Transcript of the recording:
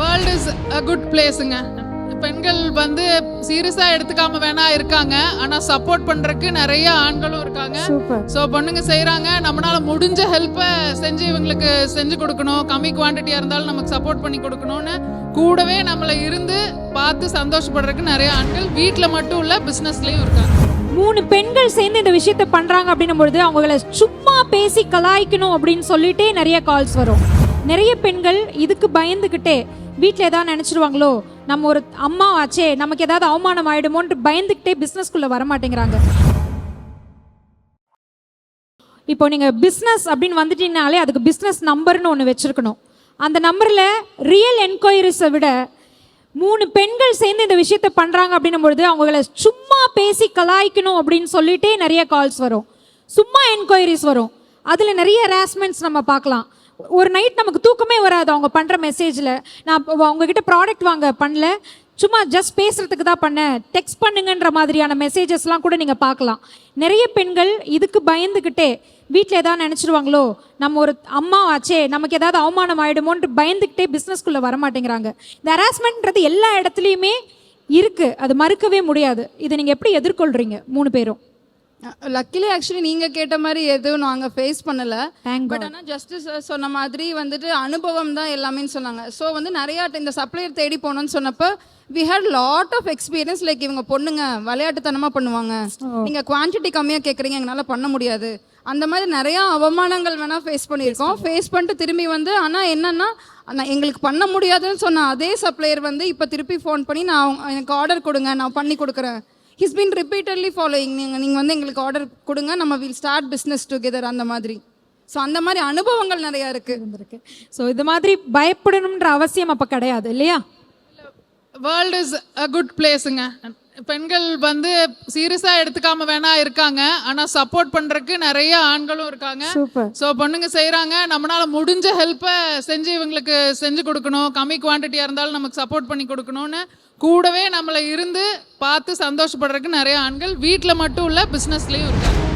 World is a good பிளேஸுங்க பெண்கள் வந்து சீரியஸா எடுத்துக்காம வேணா இருக்காங்க. ஆனா சப்போர்ட் பண்றதுக்கு நிறைய ஆண்களும் இருக்காங்க. ஸோ பொண்ணுங்க செய்றாங்க. நம்மளால முடிஞ்ச ஹெல்ப்பை செஞ்சு இவங்களுக்கு செஞ்சு கொடுக்கணும். கம்மி குவான்டிட்டியா இருந்தாலும் நமக்கு சப்போர்ட் பண்ணி கொடுக்கணும்னு கூடவே நம்மள இருந்து பார்த்து சந்தோஷப்படுறதுக்கு நிறைய ஆண்கள் வீட்டில் மட்டும் இல்ல பிசினஸ்லயும் இருக்காங்க. மூணு பெண்கள் சேர்ந்து இந்த விஷயத்த பண்றாங்க அப்படின்னும் பொழுது அவங்கள சும்மா பேசி கலாய்க்கணும் அப்படின்னு சொல்லிட்டே நிறைய கால்ஸ் வரும். நிறைய பெண்கள் இதுக்கு பயந்துக்கிட்டே வீட்டில் ஏதாவது நினச்சிடுவாங்களோ நம்ம ஒரு அம்மா ஆச்சே நமக்கு ஏதாவது அவமானம் ஆகிடுமோன்ட்டு பயந்துக்கிட்டே பிஸ்னஸ்குள்ளே வர மாட்டேங்கிறாங்க இப்போ நீங்கள் பிஸ்னஸ் அப்படின்னு வந்துட்டீங்கனாலே அதுக்கு பிஸ்னஸ் நம்பர்னு ஒன்று வச்சுருக்கணும். அந்த நம்பரில் ரியல் என்கொயரிஸை விட மூணு பெண்கள் சேர்ந்து இந்த விஷயத்த பண்ணுறாங்க அப்படின்னும் பொழுது அவங்கள சும்மா பேசி கலாய்க்கணும் அப்படின்னு சொல்லிட்டே நிறைய கால்ஸ் வரும். சும்மா என்கொயரிஸ் வரும். அதில் நிறைய ஹராஸ்மெண்ட்ஸ் நம்ம பார்க்கலாம். ஒரு நைட் நமக்கு தூக்கமே வராது. அவங்க பண்ணுற மெசேஜில் நான் அவங்கக்கிட்ட ப்ராடக்ட் வாங்க பண்ணல. சும்மா ஜஸ்ட் பேசுறதுக்கு தான் பண்ணேன். டெக்ஸ்ட் பண்ணுங்கன்ற மாதிரியான மெசேஜஸ்லாம் கூட நீங்கள் பார்க்கலாம். நிறைய பெண்கள் இதுக்கு பயந்துக்கிட்டே வீட்டில் ஏதாவது நினச்சிருவாங்களோ நம்ம ஒரு அம்மா ஆச்சே நமக்கு ஏதாவது அவமானம் ஆகிடுமோன்ட்டு பயந்துக்கிட்டே பிஸ்னஸ்குள்ளே வர மாட்டேங்கிறாங்க. இந்த ஹராஸ்மெண்ட்ன்றது எல்லா இடத்துலையுமே இருக்குது அது மறுக்கவே முடியாது. இதை நீங்கள் எப்படி எதிர்கொள்கிறீங்க மூணு பேரும். லக்கிலி ஆக்சுவலி நீங்க கேட்ட மாதிரி எதுவும் நாங்க ஃபேஸ் பண்ணல. பட் ஆனா ஜஸ்டிஸ் சொன்ன மாதிரி வந்துட்டு அனுபவம் தான் எல்லாமேன்னு சொன்னாங்க. ஸோ வந்து நிறைய இந்த சப்ளையர் தேடி போனோம்னு சொன்னப்ப we had lot of experience like இவங்க பொண்ணுங்க விளையாட்டுத்தனமா பண்ணுவாங்க. நீங்க குவான்டிட்டி கம்மியா கேக்குறீங்க எங்களால பண்ண முடியாது. அந்த மாதிரி நிறைய அவமானங்கள் வேணா ஃபேஸ் பண்ணியிருக்கோம். ஃபேஸ் பண்ணிட்டு திரும்பி வந்து ஆனா என்னன்னா நான் எங்களுக்கு பண்ண முடியாதுன்னு சொன்ன அதே சப்ளையர் வந்து இப்போ திருப்பி ஃபோன் பண்ணி நான் எனக்கு ஆர்டர் கொடுங்க நான் பண்ணி கொடுக்குறேன். ஹிஸ் பீன் ரிப்பீட்டட்லி ஃபாலோயிங் நீங்கள் நீங்கள் வந்து எங்களுக்கு ஆர்டர் கொடுங்க நம்ம வில் ஸ்டார்ட் பிஸ்னஸ் டுகெதர் அந்த மாதிரி. ஸோ அந்த மாதிரி அனுபவங்கள் நிறையா இருக்குது இருந்திருக்கு. ஸோ இது மாதிரி பயப்படணுன்ற அவசியம் அப்போ கிடையாது இல்லையா? வேர்ல்டு இஸ் அ குட் பிளேஸுங்க பெண்கள் வந்து சீரியஸா எடுத்துக்காம வேணா இருக்காங்க. ஆனா சப்போர்ட் பண்றதுக்கு நிறைய ஆண்களும் இருக்காங்க. ஸோ பொண்ணுங்க செய்றாங்க. நம்மளால முடிஞ்ச ஹெல்ப்பை செஞ்சு இவங்களுக்கு செஞ்சு கொடுக்கணும். கம்மி குவான்டிட்டியா இருந்தாலும் நமக்கு சப்போர்ட் பண்ணி கொடுக்கணும்னு கூடவே நம்மள இருந்து பார்த்து சந்தோஷப்படுறதுக்கு நிறைய ஆண்கள் வீட்டில் மட்டும் இல்ல பிசினஸ்லயும் இருக்காங்க.